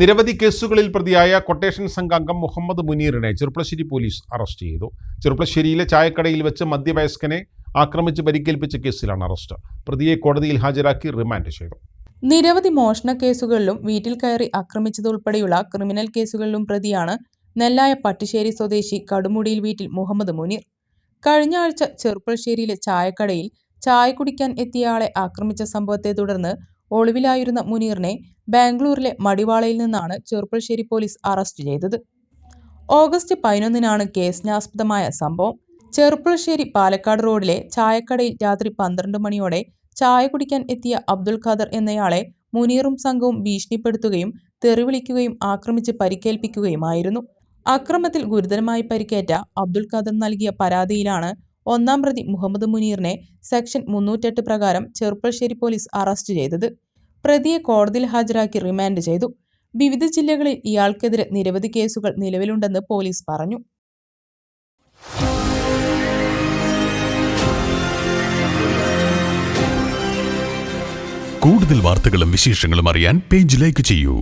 നിരവധി കേസുകളിൽ പ്രതിയായ കൊട്ടേഷൻ സംഘാംഗം മുഹമ്മദ് മുനീറിനെ ചെറുപ്പശ്ശേരി പോലീസ് അറസ്റ്റ് ചെയ്തു. ചെറുപ്പശ്ശേരിയിലെ ചായക്കടയിൽ വെച്ച് മധ്യവയസ്കനെ ആക്രമിച്ച് പരിക്കേൽപ്പിച്ച കേസിലാണ് അറസ്റ്റ്. പ്രതിയെ കോടതിയിൽ ഹാജരാക്കി റിമാൻഡ് ചെയ്തു. നിരവധി മോഷണ കേസുകളിലും വീട്ടിൽ കയറി ആക്രമിച്ചതുൾപ്പെടെയുള്ള ക്രിമിനൽ കേസുകളിലും പ്രതിയാണ് നെല്ലായ പട്ടിശ്ശേരി സ്വദേശി കടുമുടിയിൽ വീട്ടിൽ മുഹമ്മദ് മുനീർ. കഴിഞ്ഞ ആഴ്ച ചെറുപ്പശ്ശേരിയിലെ ചായക്കടയിൽ ചായ കുടിക്കാൻ എത്തിയയാളെ ആക്രമിച്ച സംഭവത്തെ തുടർന്ന് ഒളിവിലായിരുന്ന മുനീറിനെ ബാംഗ്ലൂരിലെ മടിവാളയിൽ നിന്നാണ് ചെറുപ്പശ്ശേരി പോലീസ് അറസ്റ്റ് ചെയ്തത്. ഓഗസ്റ്റ് പതിനൊന്നിനാണ് കേസിനാസ്പദമായ സംഭവം. ചെറുപ്പുളശ്ശേരി പാലക്കാട് റോഡിലെ ചായക്കടയിൽ രാത്രി പന്ത്രണ്ട് മണിയോടെ ചായ കുടിക്കാൻ എത്തിയ അബ്ദുൽ ഖാദർ എന്നയാളെ മുനീറും സംഘവും ഭീഷണിപ്പെടുത്തുകയും തെറിവിളിക്കുകയും ആക്രമിച്ച് പരിക്കേൽപ്പിക്കുകയുമായിരുന്നു. അക്രമത്തിൽ ഗുരുതരമായി പരിക്കേറ്റ അബ്ദുൽ ഖാദർ നൽകിയ പരാതിയിലാണ് ഒന്നാം പ്രതി മുഹമ്മദ് മുനീറിനെ സെക്ഷൻ മുന്നൂറ്റെട്ട് പ്രകാരം ചെറുപ്പശ്ശേരി പോലീസ് അറസ്റ്റ് ചെയ്തത്. പ്രതിയെ കോടതിയിൽ ഹാജരാക്കി റിമാൻഡ് ചെയ്തു. വിവിധ ജില്ലകളിൽ ഇയാൾക്കെതിരെ നിരവധി കേസുകൾ നിലവിലുണ്ടെന്ന് പോലീസ് പറഞ്ഞു. കൂടുതൽ വാർത്തകളും വിശേഷങ്ങളും അറിയാൻ പേജ് ലൈക്ക് ചെയ്യൂ.